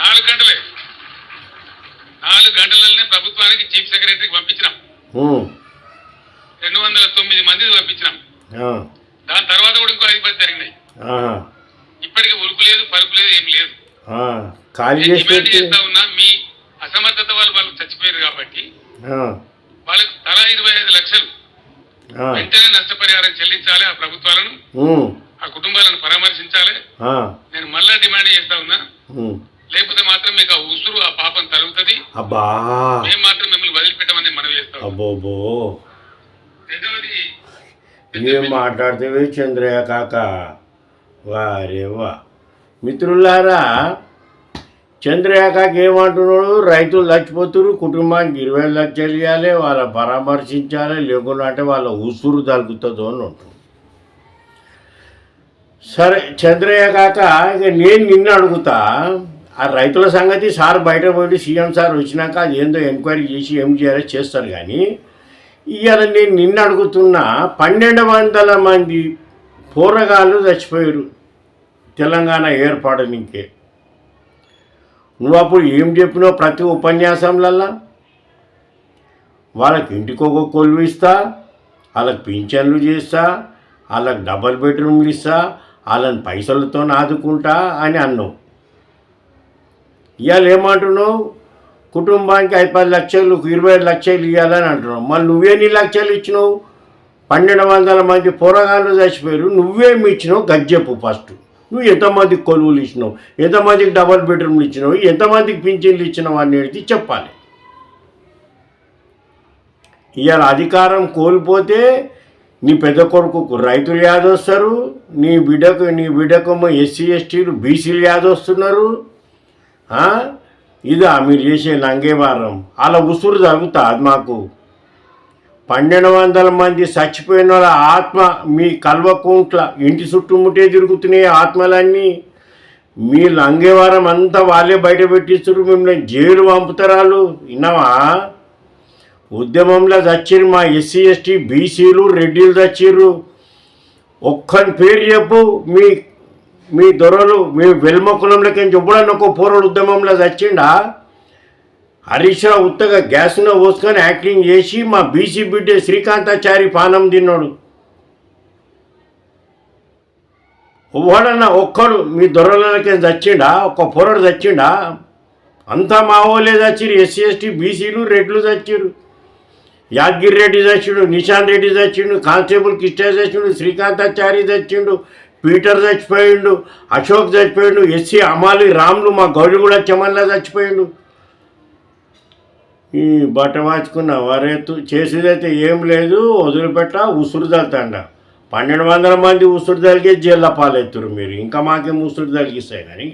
నాలుగు గంటలే. నాలుగు గంటలనే ప్రభుత్వానికి చీఫ్ సెక్రటరీకి పంపించినాం. రెండు వందల తొమ్మిది మందిని పంపించినాం దాని తర్వాత కూడా ఇంకో ఐదు పది జరిగినాయి ఇప్పటికి ఉరుకు లేదు పరుపు లేదు ఏం లేదు. డిమాండ్ చేస్తా ఉన్నా మీ అసమర్థత వాళ్ళు వాళ్ళు చచ్చిపోయారు కాబట్టి వాళ్ళకి తలా ఇరవై ఐదు లక్షలు. వెంటనే నష్టపరిహారం చెల్లించాలి ఆ ప్రభుత్వాలను. ఆ కుటుంబాలను పరామర్శించాలి. నేను మళ్ళా డిమాండ్ చేస్తా ఉన్నా. లేకపోతే మాత్రం మీకు ఆ ఉసురు ఆ పాపం తరుగుతుంది అబ్బా. మేము మాత్రం మిమ్మల్ని వదిలిపెట్టమని మనం చేస్తాం. అబ్బోబో. రెండవది ఏం మాట్లాడితే చంద్రయ్య కాక? వారే వా. మిత్రులారా చంద్రయ్య కాక ఏమంటున్నాడు? రైతులు చచ్చిపోతున్నారు కుటుంబానికి ఇరవై లక్షలు ఇవ్వాలి వాళ్ళ పరామర్శించాలి లేకుండా అంటే వాళ్ళ ఉసురు తగ్గుతుందో అని ఉంటుంది సరే చంద్రయ్య కాక ఇక నేను నిన్ను అడుగుతా. ఆ రైతుల సంగతి సార్ బయట పోయి సీఎం సార్ వచ్చినాక అది ఏందో ఎంక్వైరీ చేసి ఏం చేయాలో చేస్తారు కానీ ఇవాళ నేను నిన్ను అడుగుతున్నా పన్నెండు వందల మంది పూర్వగాళ్ళు చచ్చిపోయారు తెలంగాణ ఏర్పాటునికే నువ్వు అప్పుడు ఏం చెప్పినావు ప్రతి ఉపన్యాసంలల్లా? వాళ్ళకి ఇంటికి ఒక కొలువు ఇస్తా వాళ్ళకి పింఛన్లు చేస్తా వాళ్ళకి డబల్ బెడ్రూమ్లు ఇస్తా వాళ్ళని పైసలతో ఆదుకుంటా అని అన్నావు. ఇవాళ ఏమంటున్నావు? కుటుంబానికి ఐదు పది లక్షలు ఇరవై ఐదు లక్షలు ఇవ్వాలని అంటున్నావు. మళ్ళీ నువ్వేని లక్షలు ఇచ్చినావు? పన్నెండు వందల మంది పోరగాళ్ళు చచ్చిపోయారు. నువ్వేమి ఇచ్చినావు గజ్జెప్పు ఫస్ట్. నువ్వు ఎంతమందికి కొలువులు ఇచ్చినావు? ఎంతమందికి డబల్ బెడ్రూమ్లు ఇచ్చినావు? ఎంతమందికి పింఛన్లు ఇచ్చినావు అనేది చెప్పాలి. ఇవాళ అధికారం కోల్పోతే నీ పెద్ద కొడుకుకు రైతులు యాదొస్తారు నీ బిడ్డకు నీ బిడ్డకు ఎస్సీ ఎస్టీలు బీసీలు యాదొస్తున్నారు. ఇదా మీరు చేసే నంగేవారం అలా ఉసురు తగ్గుతా అది మాకు పన్నెండు వందల మంది చచ్చిపోయిన వాళ్ళ ఆత్మ మీ కల్వకుంట్ల ఇంటి చుట్టుముట్టే తిరుగుతున్నాయి ఆత్మలన్నీ. మీ లంగేవారం అంతా వాళ్ళే బయట పెట్టిస్తారు మిమ్మల్ని జైలు పంపుతారాలు విన్నావా? ఉద్యమంలో చచ్చిరు మా ఎస్సీ ఎస్టీ బీసీలు రెడ్డిలు చచ్చిర్రు. ఒక్కని పేరు చెప్పు మీ మీ దొరలు మీ వెల్మ కులంలోకి ఎప్పుడన్నా ఒక పోరడు ఉద్యమంలో చచ్చిండా? హరీష్ ఉత్తగా గ్యాస్ను పోసుకొని యాక్టింగ్ చేసి మా బీసీ బిడ్డ శ్రీకాంతాచారి పానం తిన్నాడు. ఎవడన్నా ఒక్కడు మీ దొరలకి చచ్చిండా? ఒక్క పొరడు చచ్చిండా? అంతా మా చచ్చిరు ఎస్సీ ఎస్టీ బీసీలు రెడ్లు చచ్చిరు యాదగిరి రెడ్డి చచ్చిండు నిశాంత్ రెడ్డి చచ్చిండు కానిస్టేబుల్ కిష్టా చచ్చిండు శ్రీకాంతాచారి చచ్చిండు పీటర్ చచ్చిపోయిండు అశోక్ చచ్చిపోయిండు ఎస్సీ అమాలి రాములు మా గౌడి కూడా చెమల్లా చచ్చిపోయిండు. ఈ బట్ట వాచుకున్న వరేత్తు చేసేదైతే ఏం లేదు వదిలిపెట్ట ఉసురు తలుతాండ పన్నెండు వందల మంది ఉసురు తలిగే జైల్లో పాలెత్తురు మీరు. ఇంకా మాకేం ఉసురు తలిగిస్తాయి కానీ.